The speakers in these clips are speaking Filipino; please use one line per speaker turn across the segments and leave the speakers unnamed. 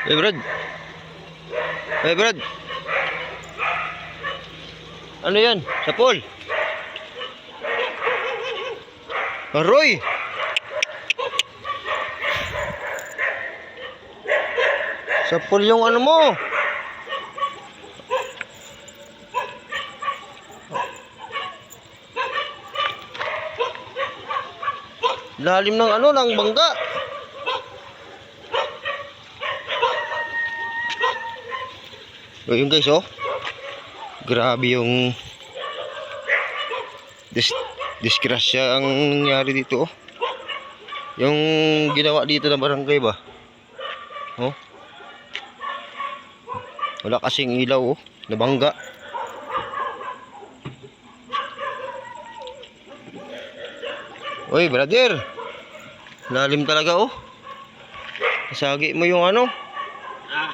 Hey, Brad. Hey, Brad. Ano yan? Sa pool? Aroy! Sa pool yung ano mo? Lalim ng ano, ng bangga. O yun guys oh. Grabe yung dis disgrasya ang nangyari dito oh. Yung ginawa dito ng barangay ba? Oh. Wala kasing ilaw oh, nabangga. Oy, brother. Lalim talaga oh. Nasagi mo yung ano?
Ah,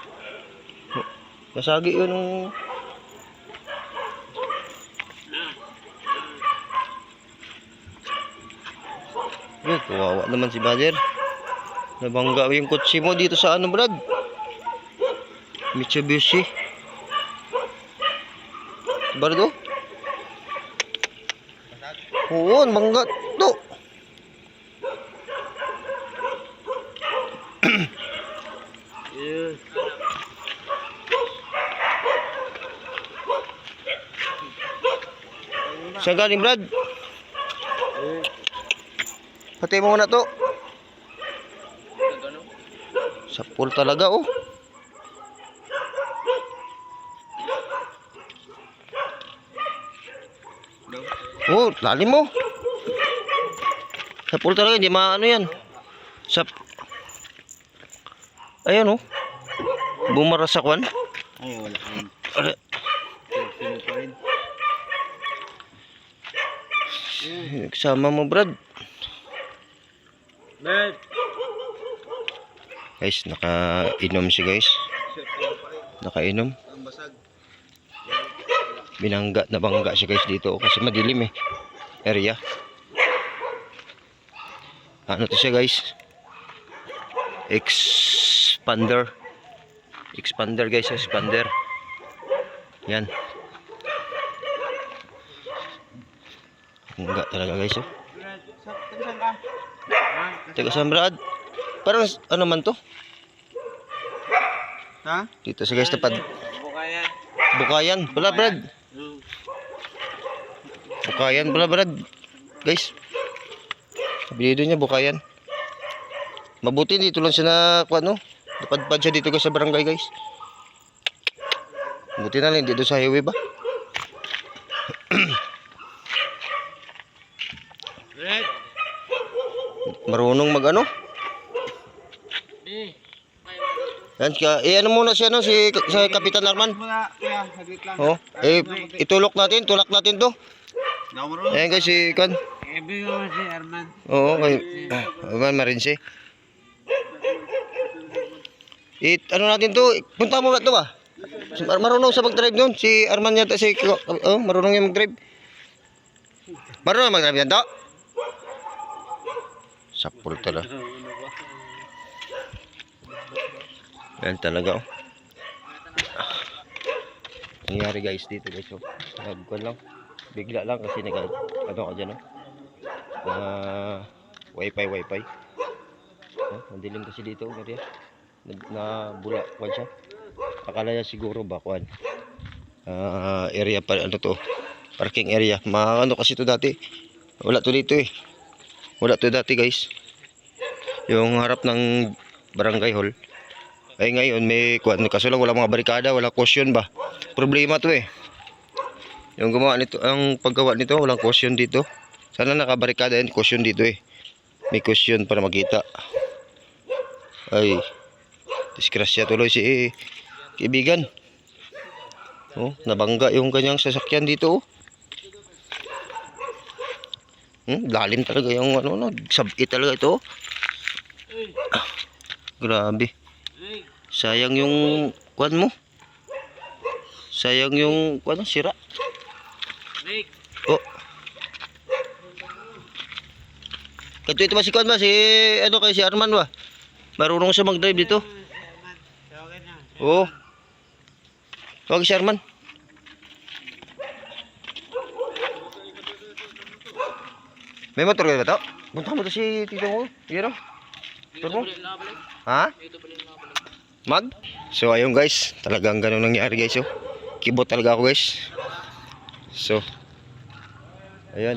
Nasagi yun ng... Yun, kawawa naman si Brother. Nabangga yung kotse mo dito sa ano, Brad? Mitsubishi. Bardo? Oo, bangga to.
yun.
Saan galing, Brad? Pati mo muna to. Sa pool talaga, oh. Oh, lalim mo. Sa pool talaga, hindi maano yan. Sa... Ayan, oh. Bumara sa kwan.
Ay, wala kang rin.
Kasama mo, Brad.
Bert!
Guys, nakainom si guys. Nakainom. Binangga na bangga siya guys dito kasi madilim eh. Area. Ano to siya guys? Expander. Expander guys, expander. Yan. Bangga talaga guys oh. Teka saan Brad? Parang ano man to?
Ha?
Dito sa guys tapad.
Bukayan.
Bukayan. Wala Brad. Bukayan pala Brad. Guys. Sabihin niya Bukayan. Mabuti dito lang siya na ano. Napadpad siya dito guys sa barangay guys. Buti na lang dito sa highway ba? Marunong mag ano?
Eh,
Yan, ka, eh ano muna siya no, si, si Kapitan Arman. Oh, eh itulok natin, tulak natin to. Ayan guys si Kan.
Ibig si Arman.
Oo, kay Arman Marinse. It, ano natin to? Punta mo ba to ba? Mar- Marunong sa mag-drive nun. Si Arman yata si... Oh, marunong yung mag-drive. Marunong mag-drive yan to? Sapul talaga. Yan talaga oh. Nangyari guys dito guys oh. Nagkuhan lang. Bigla lang kasi nag... Ano ka dyan oh. Ah, wifi wifi. Oh, mandilim kasi dito, Maria. Na, bula siya. Akala niya siguro ba kwan. Ah, area pa ano to? Parking area. Ma ano kasi to dati. Wala to dito eh. Wala to dati, guys. Yung harap ng barangay hall. Ay ngayon may kwan kaso lang wala mga barikada, wala caution ba. Problema to eh. Yung gumawa nito, ang paggawa nito, walang caution dito. Sana nakabarikada yan, caution dito eh. May caution para makita. Ay, disgrasya tuloy si eh, kaibigan. Oh, nabangga yung kanyang sasakyan dito oh. Hmm, lalim talaga yung ano, no, sabi talaga ito. oh. Ah, grabe. Sayang yung kwan mo. Sayang yung kwan, sira. Oh. Kato ito ba si Kwan ba? Si ano kay si Arman ba? Marunong siya mag-drive dito.
So,
Oo. Huwag si Arman. May motor ka ba to? Punta mo to si tito ko. Yan o. Motor mo? Ha? Mag? So ayun guys, talagang ganun nangyari guys oh. Kibot talaga ako guys. So, ayan.